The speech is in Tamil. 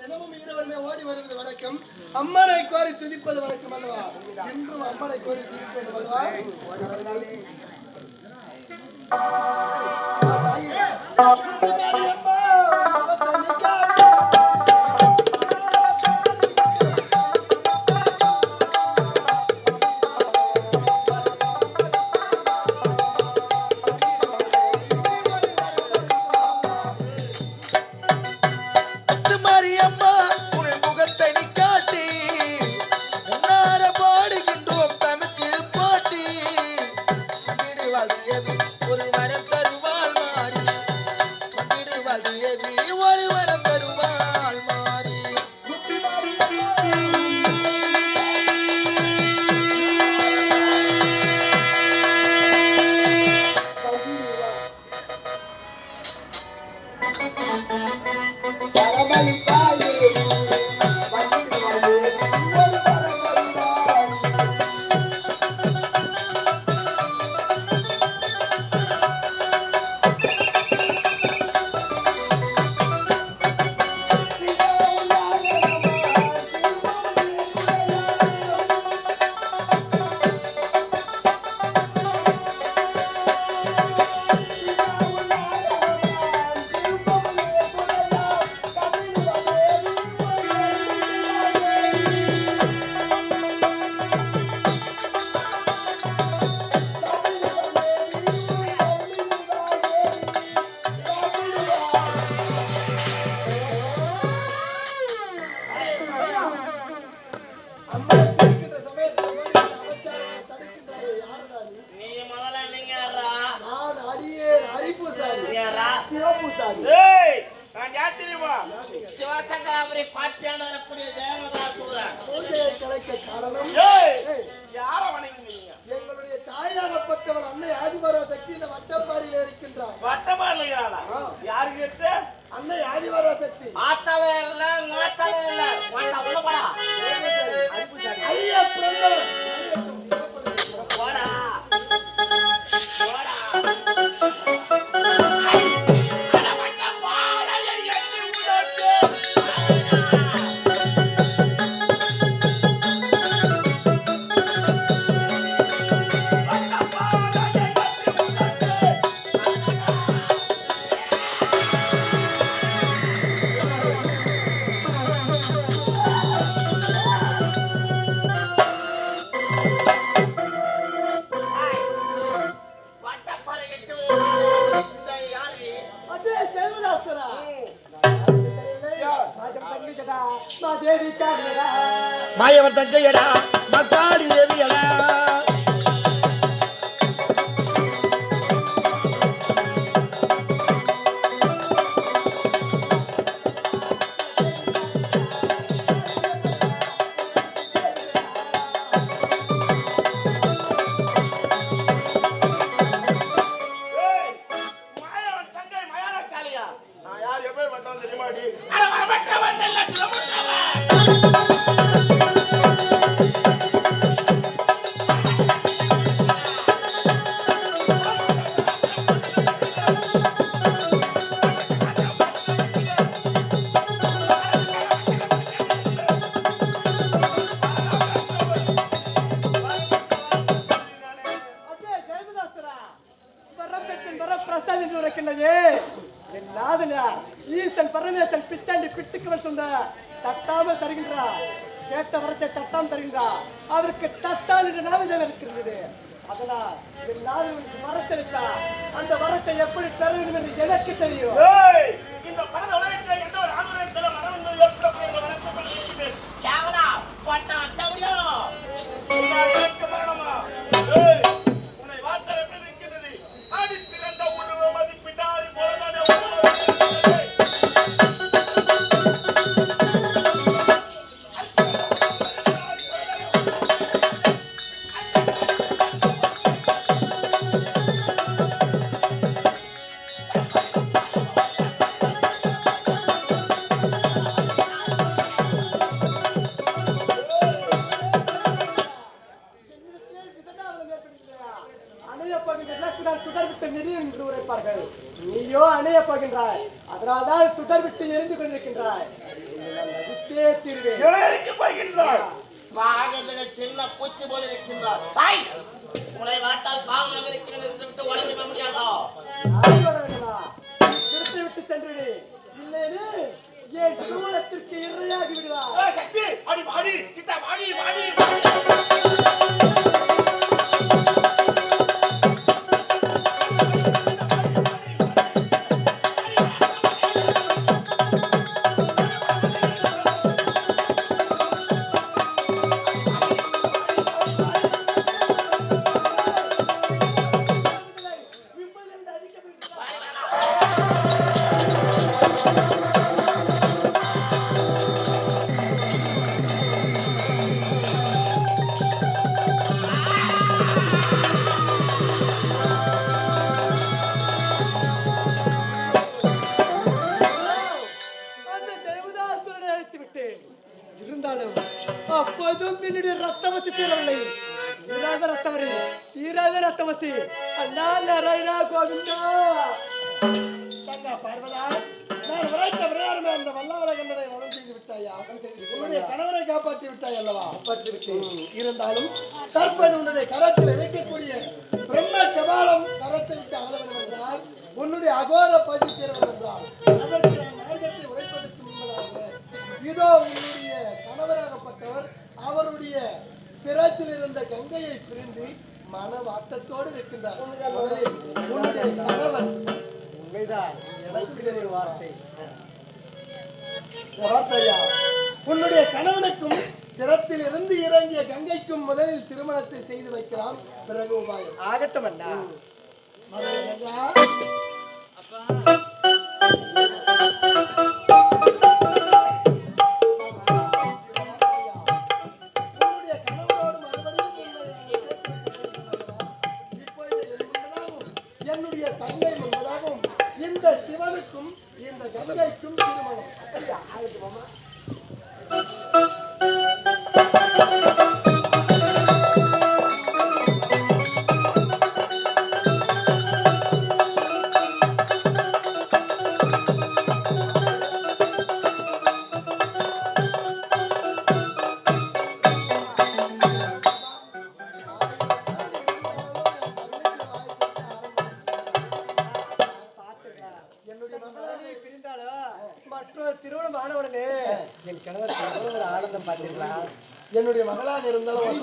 தினமும் இருவருமே ஓடி வருவது வழக்கம். அம்மனை கோரி துதிப்பது வழக்கம் அல்லவா? இன்றும் அம்மனை கோரி துதிப்பது அல்லவா? Maria. ஆட்சி ஆண்டவரக்கூடிய தேவதா சொல்றேன் மாயவன் தங்கையடா மக்காளி தேவியடா. கேட்ட வரத்தை தட்டான் தருகின்றார் அவருக்கு தட்டான் என்று நாவிதம் இருக்கின்றது அதனால் இந்த நாவிதம் வரத்தளித்தார் அந்த வரத்தை எப்படி பெற வேண்டும் என்று எனக்கு தெரியும். என்று உரைப்பார்கள். நீயோ அணைய போகின்றாய் அதனால்தான் துடர் விட்டு எரிந்து கொண்டிருக்கின்றாய். போகின்றாய். பாகத்துல சின்ன பூச்சி போல இருக்கின்றார் உங்களை வாட்டால் பாகமாக இருக்கிறது விட்டு உடனே போக முடியாதோ? விட்டு சென்று இல்லைன்னு என் தூரத்திற்கு இரையாகி விடுவார் சக்தி என்னுடைய ரத்தமத்தி தீரவில்லை. தீராத ரத்தவரி தீராத அண்ணா நாராயணா கோவிந்தா. தங்கா பார்வதா நான் உரைத்த பிரகாரமே அந்த வரம் செய்து விட்டாயா? உன்னுடைய காப்பாற்றி விட்டாய் அல்லவா? காப்பாற்றி விட்டேன். இருந்தாலும் தற்போது உன்னுடைய கரத்தில் இணைக்கக்கூடிய பிரம்ம கபாலம் கரத்தை விட்டு அகல வேண்டும் என்றால் உன்னுடைய அகோர பசி தீர வேண்டும் என்றால் அதற்கு நான் மார்க்கத்தை உரைப்பதற்கு முன்பதாக இதோ உன்னுடைய கணவராகப்பட்டவர் அவருடைய சிராச்சில் இருந்த கங்கையை பிரிந்து மன வாட்டத்தோடு இருக்கின்றார் உன்னுடைய கணவன். உண்மைதான் எனக்கு தெரியும் வார்த்தை. இந்த வார்த்தையா? உன்னுடைய கணவனுக்கும் சிரத்தில் இருந்து இறங்கிய கங்கைக்கும் முதலில் திருமணத்தை செய்து வைக்கலாம். பிறகு உபாயம். ஆகட்டும் அண்ணா. மகளே இந்த இந்த கங்கைக்கும் திருமணம் அப்படியா? ஆகட்டும் பார்த்தீங்களா என்னுடைய மகளாக இருந்தாலும்